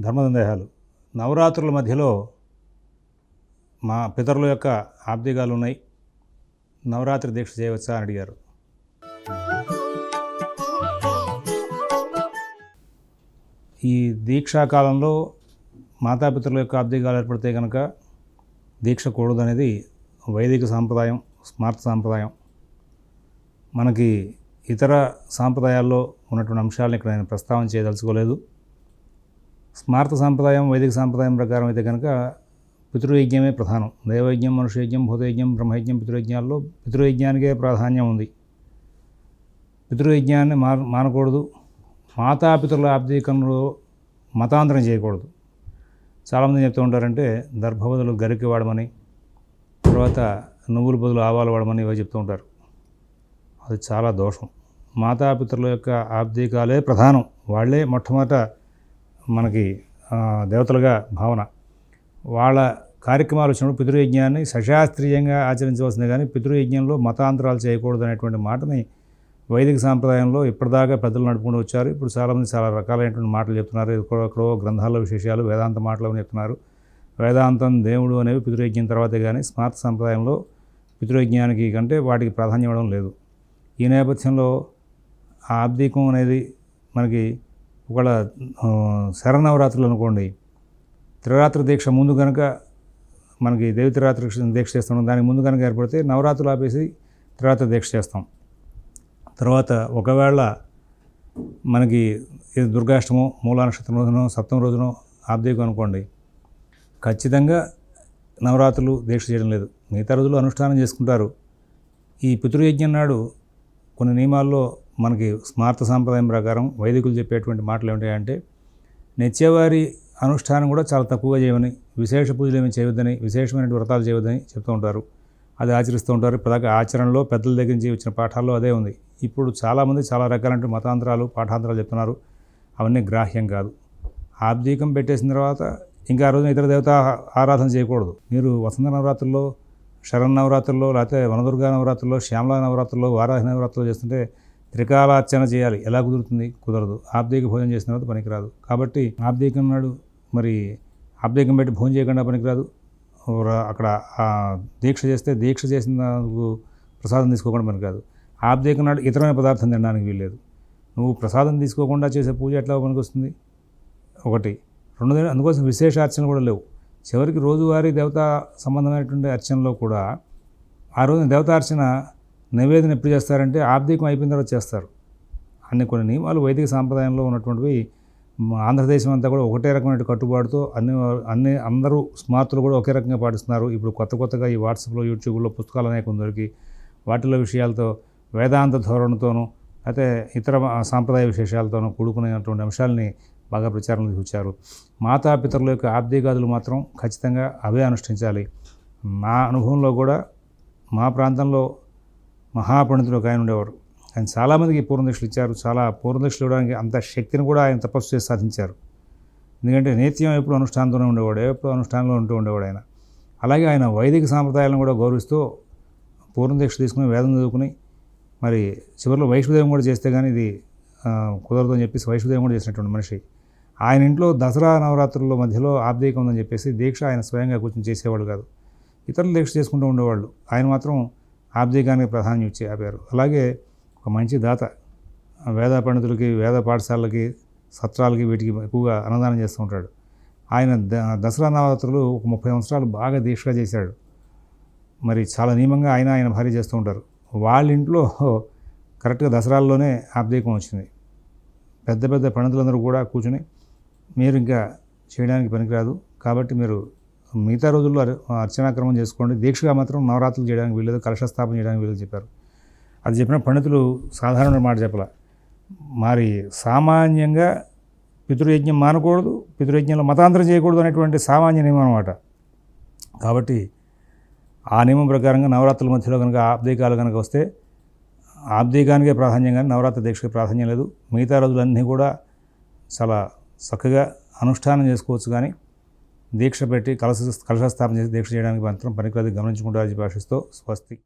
ధర్మసందేహాలు. నవరాత్రుల మధ్యలో మా పితరుల యొక్క ఆబ్దిగాలు ఉన్నాయి. నవరాత్రి దీక్ష చేయవచ్చా అని అడిగారు. ఈ దీక్షా కాలంలో మాతాపితరుల యొక్క ఆబ్దిగాలు ఏర్పడితే కనుక దీక్ష కూడదు అనేది వైదిక సాంప్రదాయం స్మార్త సాంప్రదాయం. మనకి ఇతర సాంప్రదాయాల్లో ఉన్నటువంటి అంశాలను ఇక్కడ నేను ప్రస్తావన చేయదలుచుకోలేదు. స్మార్త సాంప్రదాయం వైదిక సాంప్రదాయం ప్రకారం అయితే కనుక పితృయజ్ఞమే ప్రధానం. దైవయజ్ఞం మనుషయజ్ఞం భూతయజ్ఞం బ్రహ్మయజ్ఞం పితృయజ్ఞాల్లో పితృయజ్ఞానికే ప్రాధాన్యం ఉంది. పితృయజ్ఞాన్ని మా మానకూడదు. మాతాపితృల ఆబ్దీకంలో మతాంతరం చేయకూడదు. చాలామంది చెప్తూ ఉంటారంటే దర్భబదులు గరికి వాడమని తర్వాత నువ్వుల బదులు ఆవాలు వాడమని ఇవి చెప్తూ ఉంటారు. అది చాలా దోషం. మాతాపితృల యొక్క ఆబ్దీకాలే ప్రధానం. వాళ్ళే మొట్టమొదట మనకి దేవతలుగా భావన. వాళ్ళ కార్యక్రమాలు వచ్చినప్పుడు పితృయజ్ఞాన్ని సశాస్త్రీయంగా ఆచరించవలసింది కానీ పితృయజ్ఞంలో మతాంతరాలు చేయకూడదు అనేటువంటి మాటని వైదిక సాంప్రదాయంలో ఇప్పటిదాకా పెద్దలు నడుపుకుంటూ వచ్చారు. ఇప్పుడు చాలామంది చాలా రకాలైనటువంటి మాటలు చెప్తున్నారు. ఎక్కడో గ్రంథాల్లో విశేషాలు వేదాంత మాటలు అని చెప్తున్నారు. వేదాంతం దేవుడు అనేవి పితృయజ్ఞం తర్వాతే కానీ స్మార్త సాంప్రదాయంలో పితృయజ్ఞానికి కంటే వాటికి ప్రాధాన్యం ఇవ్వడం లేదు. ఈ నేపథ్యంలో ఆ ఆబ్దీకం అనేది మనకి ఒకవేళ శరణవరాత్రులు అనుకోండి త్రిరాత్రి దీక్ష ముందు కనుక మనకి దేవి త్రిరాత్రి దీక్ష చేస్తున్నాం. దానికి ముందు కనుక ఏర్పడితే నవరాత్రులు ఆపేసి త్రిరాత్రి దీక్ష చేస్తాం. తర్వాత ఒకవేళ మనకి ఇది దుర్గాష్టమం మూలా నక్షత్రం రోజునో సప్తమ రోజునో ఆబ్దేకం అనుకోండి ఖచ్చితంగా నవరాత్రులు దీక్ష చేయడం లేదు. మిగతా రోజులు అనుష్ఠానం చేసుకుంటారు. ఈ పితృయజ్ఞం నాడు కొన్ని నియమాల్లో మనకి స్మార్త సాంప్రదాయం ప్రకారం వైదికులు చెప్పేటువంటి మాటలు ఏమిటంటే నిత్యవారి అనుష్ఠానం కూడా చాలా తక్కువగా చేయమని విశేష పూజలు ఏమి చేయవద్దని విశేషమైన వ్రతాలు చేయవద్దని చెప్తూ ఉంటారు. అది ఆచరిస్తూ ఉంటారు. ఇప్పటిదాకా ఆచరణలో పెద్దల దగ్గర నుంచి వచ్చిన పాఠాల్లో అదే ఉంది. ఇప్పుడు చాలామంది చాలా రకాలంటే మతాంతరాలు పాఠాంతరాలు చెప్తున్నారు. అవన్నీ గ్రాహ్యం కాదు. ఆబ్దీకం పెట్టేసిన తర్వాత ఇంకా ఆ రోజున ఇతర దేవత ఆరాధన చేయకూడదు. మీరు వసంత నవరాత్రుల్లో శరణ్ నవరాత్రుల్లో లేకపోతే వనదుర్గా నవరాత్రుల్లో శ్యామలా నవరాత్రుల్లో వారాహి నవరాత్రుల్లో చేస్తుంటే త్రికాలార్చన చేయాలి. ఎలా కుదురుతుంది? కుదరదు. ఆబ్దేక భోజనం చేసిన తర్వాత పనికిరాదు. కాబట్టి ఆబ్దేకం నాడు మరి ఆబ్దేకం పెట్టి భోజనం చేయకుండా పనికిరాదు. అక్కడ దీక్ష చేస్తే దీక్ష చేసిన ప్రసాదం తీసుకోకుండా పనికిరాదు. ఆబ్దేకం నాడు ఇతరమైన పదార్థం తినడానికి వీల్లేదు. నువ్వు ప్రసాదం తీసుకోకుండా చేసే పూజ ఎట్లా పనికొస్తుంది? ఒకటి. రెండు అందుకోసం విశేష అర్చనలు కూడా లేవు. చివరికి రోజువారీ దేవతా సంబంధమైనటువంటి అర్చనలో కూడా ఆ రోజున దేవతార్చన నివేదన ఎప్పుడు చేస్తారంటే ఆబ్దికం అయిపోయిన తర్వాత చేస్తారు. అన్ని కొన్ని నియమాలు వైదిక సాంప్రదాయంలో ఉన్నటువంటివి ఆంధ్రదేశం అంతా కూడా ఒకటే రకమైన కట్టుబాటుతో అన్ని అన్ని అందరూ స్మార్తులు కూడా ఒకే రకంగా పాటిస్తున్నారు. ఇప్పుడు కొత్త కొత్తగా ఈ వాట్సాప్లో యూట్యూబ్లో పుస్తకాలు అనేక దొరికి. వాటిలో విషయాలతో వేదాంత ధోరణితోనూ అయితే ఇతర సాంప్రదాయ విశేషాలతోనూ కూడుకునేటువంటి అంశాలని బాగా ప్రచారంలో చూచారు మాతాపితరుల యొక్క ఆబ్దిగాదులు మాత్రం ఖచ్చితంగా అవే అనుష్ఠించాలి. నా అనుభవంలో కూడా మా ప్రాంతంలో మహాపండితుడు ఒక ఆయన ఉండేవారు. ఆయన చాలామందికి పూర్ణదీక్షలు ఇచ్చారు. చాలా పూర్ణదీక్షలు ఇవ్వడానికి అంత శక్తిని కూడా ఆయన తపస్సు చేసి సాధించారు. ఎందుకంటే నిత్యం ఎప్పుడు అనుష్ఠానంతోనే ఉండేవాడు. ఎప్పుడు అనుష్ఠానంలో ఉంటూ ఉండేవాడు ఆయన. అలాగే ఆయన వైదిక సాంప్రదాయాలను కూడా గౌరవిస్తూ పూర్ణదీక్ష తీసుకుని వేదం చదువుకుని మరి చివరిలో వైష్ణుదేవం కూడా చేస్తే కానీ ఇది కుదరదు అని చెప్పేసి వైష్ణుదేవం కూడా చేసినటువంటి మనిషి. ఆయన ఇంట్లో దసరా నవరాత్రుల మధ్యలో ఆబ్దేకం ఉందని చెప్పేసి దీక్ష ఆయన స్వయంగా కూర్చొని చేసేవాడు కాదు. ఇతరులు దీక్ష చేసుకుంటూ ఉండేవాళ్ళు. ఆయన మాత్రం ఆబ్దీకానికి ప్రాధాన్యం ఇచ్చి ఆపారు. అలాగే ఒక మంచి దాత వేద పండితులకి వేద పాఠశాలలకి సత్రాలకి వీటికి ఎక్కువగా అన్నదానం చేస్తూ ఉంటాడు. ఆయన దసరా నవరాత్రులు ఒక ముప్పై సంవత్సరాలు బాగా దీక్షగా చేశాడు. మరి చాలా నియమంగా ఆయన ఆయన భార్య చేస్తూ ఉంటారు. వాళ్ళ ఇంట్లో కరెక్ట్గా దసరాల్లోనే ఆబ్దీకం వచ్చింది. పెద్ద పెద్ద పండితులందరూ కూడా కూర్చుని మీరు ఇంకా చేయడానికి పనికిరాదు. కాబట్టి మీరు మిగతా రోజుల్లో అర్- అర్చనాక్రమం చేసుకోండి. దీక్షగా మాత్రం నవరాత్రులు చేయడానికి వీల్లేదు కలశస్థాపన చేయడానికి వీలు చెప్పారు. అది చెప్పిన పండితులు సాధారణ మాట చెప్పాల. మరి సామాన్యంగా పితృయజ్ఞం మానకూడదు పితృయజ్ఞంలో మతాంతరం చేయకూడదు అనేటువంటి సామాన్య నియమం అనమాట కాబట్టి ఆ నియమం ప్రకారంగా నవరాత్రుల మధ్యలో కనుక ఆబ్దీకాలు కనుక వస్తే ఆబ్దీకానికే ప్రాధాన్యం కానీ నవరాత్రి దీక్షకి ప్రాధాన్యం లేదు. మిగతా రోజులన్నీ కూడా చాలా చక్కగా అనుష్ఠానం చేసుకోవచ్చు కానీ దీక్ష పెట్టి కలశ కలశస్థాపన చేసి దీక్ష చేయడానికి మాత్రం పనికిరాదు. గమనించుకుంటారని చెప్పి ఆశిస్తూ స్వస్తి.